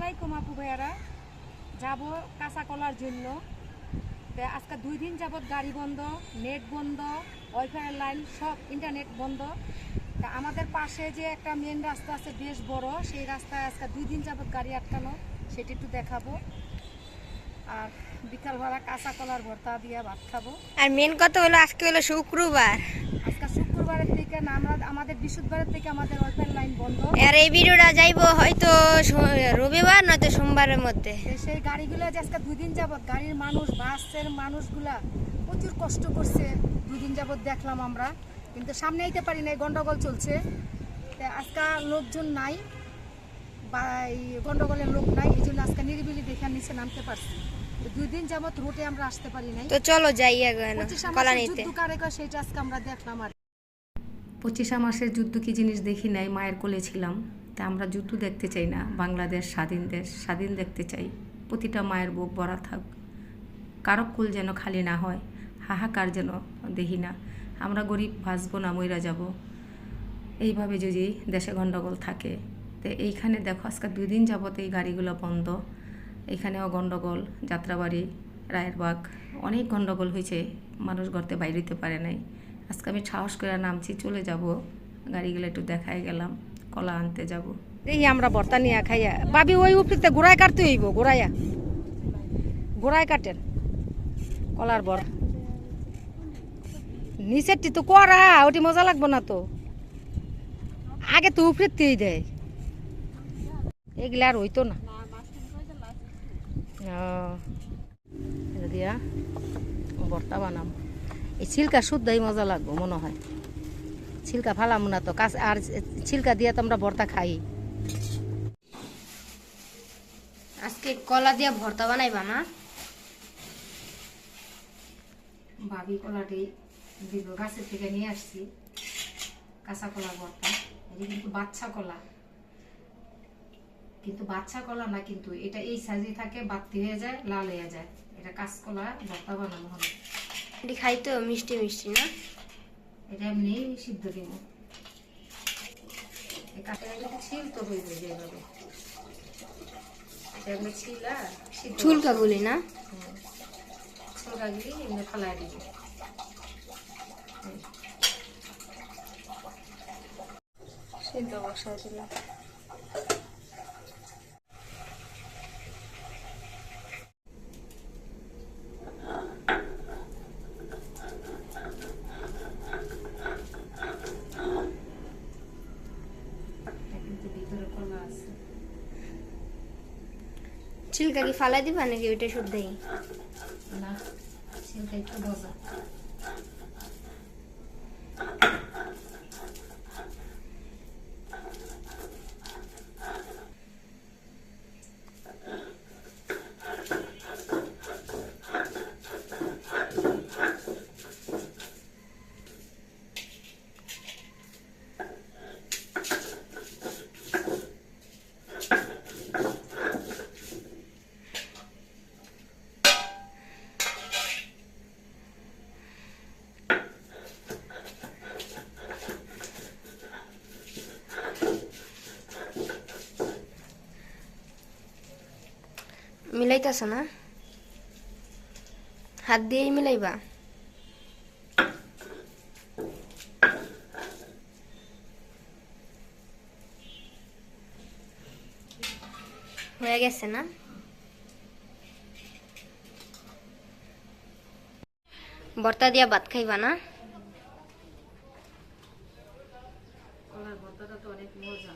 আলাইকুম আপু ভাইয়ারা। যাব কাঁচা কলার জন্য। তা আজকে দুই দিন যাবৎ গাড়ি বন্ধ নেট বন্ধ ওয়াইফাই লাইন সব ইন্টারনেট বন্ধ। তা আমাদের পাশে যে একটা মেন রাস্তা আছে বেশ বড় সেই রাস্তায় আজকে দুই দিন যাবৎ গাড়ি আটকানো সেটি একটু দেখাবো। আর বিকালবেলা কাঁচা কলার ভর্তা দিয়ে ভাত খাব। আর মেন কথা হলো আজকে হলো শুক্রবার। আজকে থেকে আমরা আমাদের বৃহস্পতিবারের থেকে আমাদের ওয়াইফাই লাইন বন্ধ। আর এই ভিডিওটা যাইবো হয়তো রবিবার নয়তো সোমবারের মধ্যে। সেই গাড়িগুলো যে আজকে দুই দিন যাবত গাড়ির মানুষ বাসের মানুষগুলা প্রচুর কষ্ট করছে। দুই দিন যাবত দেখলাম আমরা কিন্তু সামনে আইতে পারি না গন্ডগোল চলছে। আজকে লোকজন নাই বা এই গন্ডগোলের লোক নাই এই জন্য আজকে নিরিবিলি দেখে নিচে নামতে পারছি। দুই দিন যাবত রোটে আমরা আসতে পারি নাই। তো চলো যাই কলা নিতে কারে সেটা আজকে আমরা দেখলাম আর পঁচিশা মাসের যুদ্ধ কি জিনিস দেখি নাই? মায়ের কোলে ছিলাম। তা আমরা যুদ্ধ দেখতে চাই না। বাংলাদেশ স্বাধীন দেশ, স্বাধীন দেখতে চাই। প্রতিটা মায়ের বুক ভরা থাক। কারও কুল যেন খালি না হয়, হাহাকার যেন দেখি না। আমরা গরিব, ভাসবো না, মইরা যাব। এইভাবে যদি দেশে গণ্ডগোল থাকে, তো এইখানে দেখো আজকে দুই দিন যাবত এই গাড়িগুলো বন্ধ। এখানেও গণ্ডগোল যাত্রাবাড়ি রায়েরবাগ অনেক গণ্ডগোল হয়েছে। মানুষ গড়তে বাইরেতে পারে নাই। আজকে আমি সাহস করে নামছি, চলে যাব। গাড়িগুলো একটু দেখায় গেলাম, কলা আনতে যাব। দেখি আমরা ভর্তা নিয়ে খাইয়া। ভাবি, ওই উপরিতে গোড়ায় কাটতে হইব, গোড়াইয়া। গোড়ায় কাটেন। কলার বর নিচেরটি তো করা ওটি মজা লাগবো না তো। আগে তো উপরেতেই দেয়। এগুলা আর হইতো না। দিয়া, ভর্তা বানাম। এই ছিলকা শুদ্ধই মজা লাগবো মনে হয়। ছিলকা ফালাম না তো কাজ আর ছিলকা দিয়ে তো আমরা ভর্তা খাই। আজকে কলা দিয়ে ভর্তা বানাইবা না? ভাবি কলাটি দিব গাছের থেকে নিয়ে আসছি কাঁচা কলা ভর্তা। এটা কিন্তু বাচ্চা কলা। কিন্তু বাচ্চা কলা না কিন্তু এটা এই সাইজে থাকে বাত্তি হয়ে যায় লাল হয়ে যায়। এটা কাঁচকলা ভর্তা বানানো হবে। এটি খাইতো মিষ্টি মিষ্টি না? এটা এমনি সিদ্ধ দিব। এই ছিল তো হইবে যেভাবে এটা এমনি ছিলা সিদ্ধ চুলকা গুলি না? ছোটা গিয়ে এমনি ফালাই দিব। সিদ্ধ বসাই দিলাম। ছিলকা কি ফালাই দিবা নাকি ওইটা শুদ্ধই? না ছিলকা একটু ভজা। মিলাইতাছ না? হাত দিয়েই মিলাইবা। হয়ে গেছে না? ভর্তা দিয়া ভাত খাইবা না? অনেক মজা।